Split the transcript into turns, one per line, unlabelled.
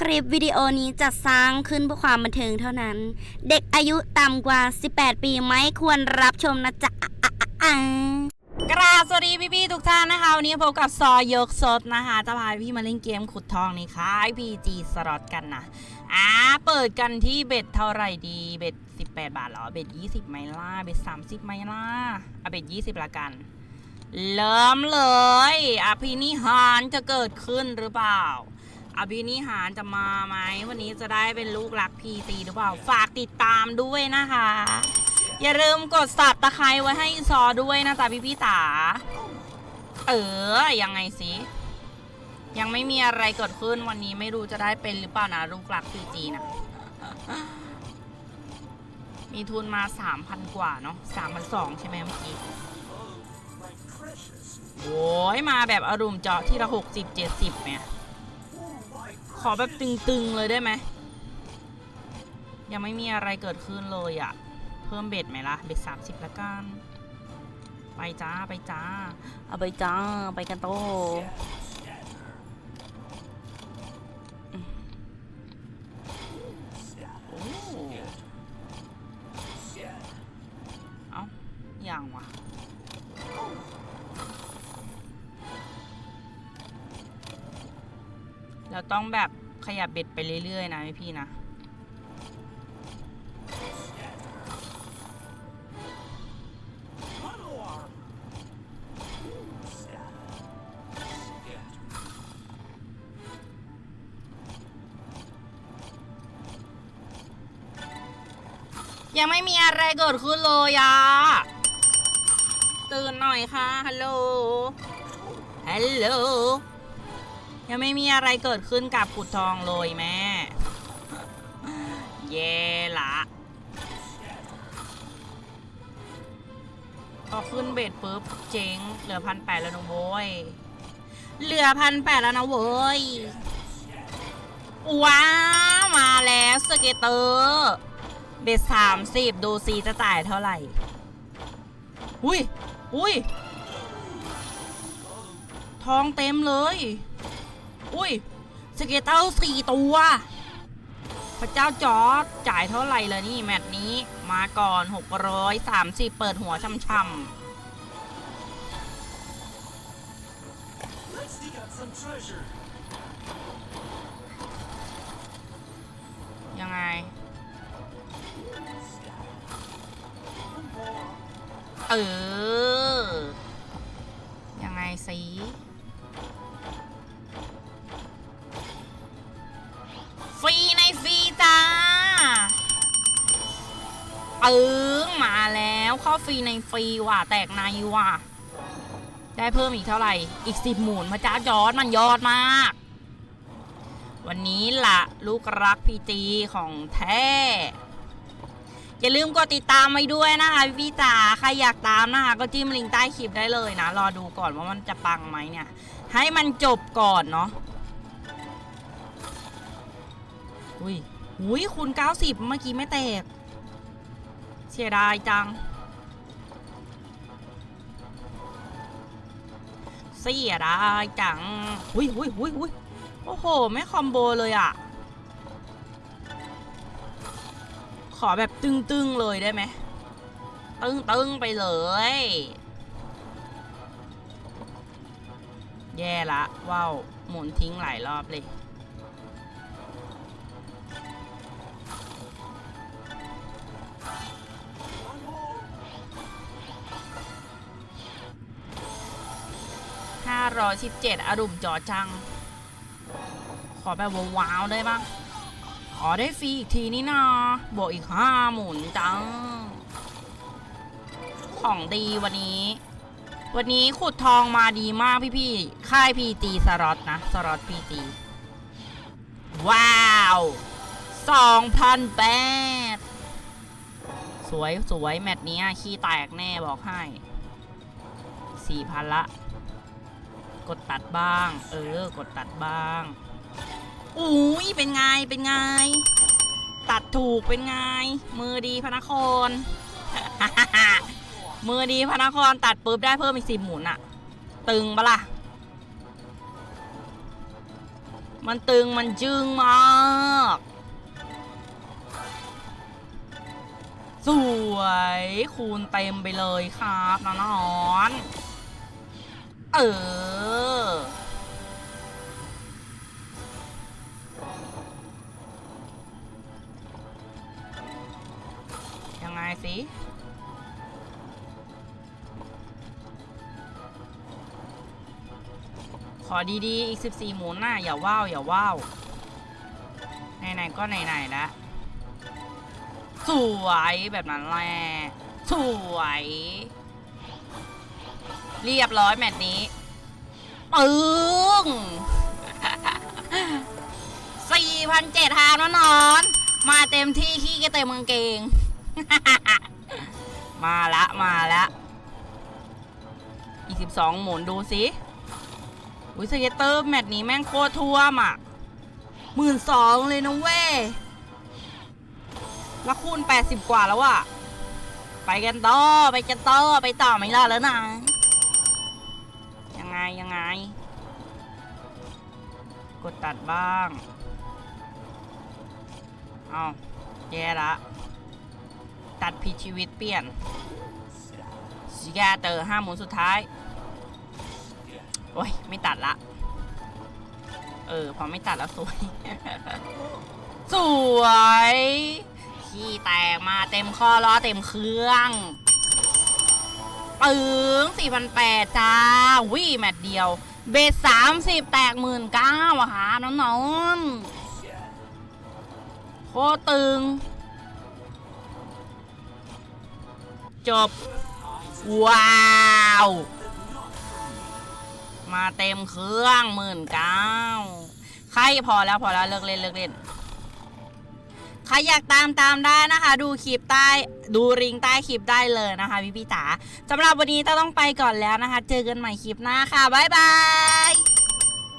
คลิปวิดีโอนี้จะสร้างขึ้นเพื่อความบันเทิงเท่านั้น เด็กอายุต่ำกว่า 18 ปีไม่ควรรับชมนะจ๊ะอะอะอะอะ
กราบสวัสดีพี่ๆทุกท่านนะคะ วันนี้พบกับซอยกสดนะคะ จะพาพี่มาเล่นเกมขุดทองในค่าย PG สล็อตกันนะอ่าเปิดกันที่เบ็ดเท่าไหร่ดี เบ็ด 18 บาทเหรอ เบ็ด 20 ไมล่ะเบ็ด 30 ไมล่ะเอาเบ็ด 20 ละกัน เริ่มเลยอภินิหารจะเกิดขึ้นหรือเปล่า อภินิหารจะมาไหมวันนี้จะได้เป็นลูกรักพีตีหรือเปล่า ฝากติดตามด้วยนะคะ อย่าลืมกดสับตะไคร้ไว้ให้ซอด้วยนะจ๊ะพี่พี่ตาเออ ยังไงสิยังไม่มีอะไรเกิดขึ้นวันนี้ไม่รู้จะได้เป็นหรือเปล่านะลูกรักพีจีนะมีทุนมาสามพันกว่าเนาะสามพันสองใช่ไหมเมื่อกี้โอ้ยมาแบบอารมณ์เจาะที่ละหกสิบเจ็ดสิบเนี่ย ขอแบบตึงๆเลยได้ไหม ยังไม่มีอะไรเกิดขึ้นเลยอะ่ะ เพิ่มเบ็ดไหมล่ะ เบ็ดสามสิบละกัน ไปจ้า ไปจ้า เอาไปจ้า ไปกันโต เราต้องแบบขยับเบ็ดไปเรื่อยๆนะพี่นะยังไม่มีอะไรเกิดขึ้นเลยอะตื่นหน่อยค่ะ ฮัลโหล ฮัลโหล ยังไม่มีอะไรเกิดขึ้นกับขุดทองเลยแม่ เย่ละพอขึ้นเบ็ดปุ๊บเจ๊งเหลือพันแปดแล้วนะโว้ย เหลือพันแปดแล้วนะเว้ย ว้า มาแล้วสเกตเตอร์เบ็ดสามสิบดูซีจะจ่ายเท่าไหร่ อุ้ย อุ้ย ทองเต็มเลย อุ้ยสเกตเตอร์สี่ตัว พระเจ้าจอร์ดจ่ายเท่าไหร่ละนี่ แมตช์นี้มาก่อน 630 เปิดหัวช่ำ
Let's dig up some treasure.
ๆยังไง เออ ยังไงสิ ปึ้งมาแล้วข้าฟรีในฟรีว่ะ แตกในว่ะ ได้เพิ่มอีกเท่าไหร่ อีกสิบหมุนพระเจ้าจอดมันยอดมาก วันนี้ละลูกรักพีจีของแท้ อย่าลืมกดติดตามไว้ด้วยนะคะพี่จ๋าใครอยากตามนะคะก็จิ้มลิงก์ใต้คลิปได้เลยนะ รอดูก่อนว่ามันจะปังไหมเนี่ย ให้มันจบก่อนเนาะอุ้ยอุ้ยคูณ90 เมื่อกี้ไม่แตก เสียดายจัง เสียดายจังอุ้ยอุ้ยอุ้ยอุ้ยโอ้โห ไม่คอมโบเลยอะ ขอแบบตึงๆเลยได้ไหม ตึงๆไปเลย แย่ละว้าว หมุนทิ้งหลายรอบเลย ร้อยสิบเจ็ดอรุมจอจัง ขอแบบว้าวได้ปะอ๋อได้ฟรีอีกทีนี่นาบวกอีกห้าหมุนจัง ของดีวันนี้ วันนี้ขุดทองมาดีมากพี่ๆ ค่ายพีจีสล็อตนะ สล็อตพีจีว้าวสองพันแปดสวยสวยแมตช์นี้ขี้แตกแน่บอกให้สี่พันละ กดตัดบ้าง เออ กดตัดบ้างอุ้ยเป็นไงเป็นไง ตัดถูกเป็นไง มือดีพระนคร มือดีพระนครตัดปุ๊บได้เพิ่มอีกสิบหมุนอะตึงปะล่ะ มันตึงมันจึงมากสวยคูณเต็มไปเลยครับนอนอน เออ อดีๆ อีก 14 หมุนน่ะอย่าว้าว อย่าว้าว ไหนๆ ก็ไหนๆแล้วสวยแบบนั้นแหละสวย เรียบร้อยแมตช์นี้ปึ้ง4,700หาวนอนมาเต็มที่ขี้ก็เต็มกางเกง มาละ มาละ อีก12หมุนดูสิ อุ้ยสเก็ตเตอร์แมตช์นี้แม่งโคตรท่วมอะหมื่นสองเลยนะเว้ยแล้วคูณแปดสิบกว่าแล้วอะ ไปกันต่อ ไปกันต่อ ไปต่อไม่รอดแล้วนะ ยังไง ยังไง กดตัดบ้าง เอาแย่ละ ตัดผิดชีวิตเปลี่ยนสแกเตอร์ห้าหมุนสุดท้าย โอ้ยไม่ตัดละ เออ พอไม่ตัดแล้วสวย สวยขี้แตกมาเต็มข้อล้อเต็มเครื่องปึ้ง4,800จ้าวิแมตช์เดียว เบสสามสิบแตกหมื่นเก้าอะค่ะน้องๆโคตรตึง จบ ว้าว มาเต็มเครื่องหมื่นเก้าใครพอแล้วพอแล้วเลิกเล่นเลิกเล่นใครอยากตามตามได้นะคะ ดูคลิปใต้ดูริงใต้คลิปได้เลยนะคะพี่พี่จ๋าสำหรับวันนี้ต้องไปก่อนแล้วนะคะ เจอกันใหม่คลิปหน้าค่ะ บ๊ายบาย